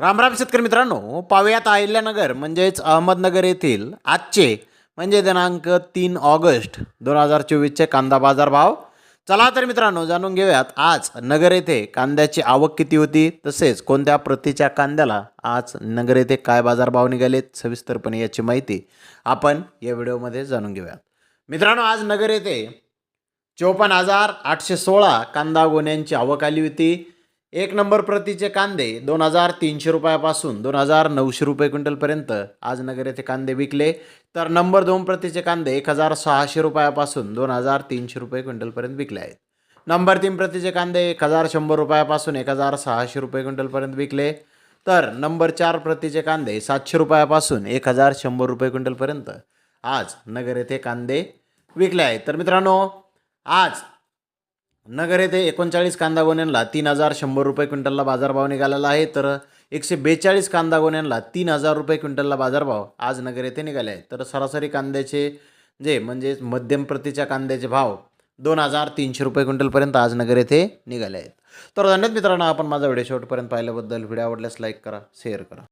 रामराम शेतकरी मित्रांनो पाहुयात अहिल्यानगर म्हणजेच अहमदनगर येथील आजचे म्हणजे दिनांक तीन ऑगस्ट दोन हजार चोवीसचे कांदा बाजार भाव चला तर मित्रांनो जाणून घेऊयात आज नगर येथे कांद्याची आवक किती होती तसेच कोणत्या प्रतीच्या कांद्याला आज नगर येथे काय बाजारभाव निघालेत सविस्तरपणे याची माहिती आपण या व्हिडिओमध्ये जाणून घेऊयात. मित्रांनो आज नगर येथे चोपन्न हजार आठशे सोळा कांदा गोण्यांची आवक आली होती. एक नंबर प्रतीचे कांदे दोन हजार तीनशे रुपयापासून दोन हजार नऊशे रुपये क्विंटलपर्यंत आज नगर येथे कांदे विकले. तर नंबर दोन प्रतीचे कांदे एक हजार सहाशे रुपयापासून दोन हजार तीनशे रुपये क्विंटलपर्यंत विकले आहेत. नंबर तीन प्रतीचे कांदे एक हजार शंभर रुपयापासून एक हजार सहाशे रुपये क्विंटलपर्यंत विकले. तर नंबर चार प्रतीचे कांदे सातशे रुपयापासून एक हजार शंभर रुपये क्विंटलपर्यंत आज नगर येथे कांदे विकले आहेत. तर मित्रांनो आज नगर येथे एकोणचाळीस कांदा गोण्यांना तीन हजार शंभर रुपये क्विंटलला बाजारभाव निघालेला आहे तर एकशे बेचाळीस कांदा गोण्यांना तीन हजार रुपये क्विंटलला बाजारभाव आज नगर येथे निघाले आहे तर सरासरी कांद्याचे जे म्हणजे मध्यम प्रतीच्या कांद्याचे भाव दोन हजार तीनशे रुपये क्विंटलपर्यंत आज नगर येथे निघाले आहेत. तर धन्यवाद मित्रांनो आपण माझा व्हिडिओ शेवटपर्यंत पाहिल्याबद्दल व्हिडिओ आवडल्यास लाईक करा शेअर करा.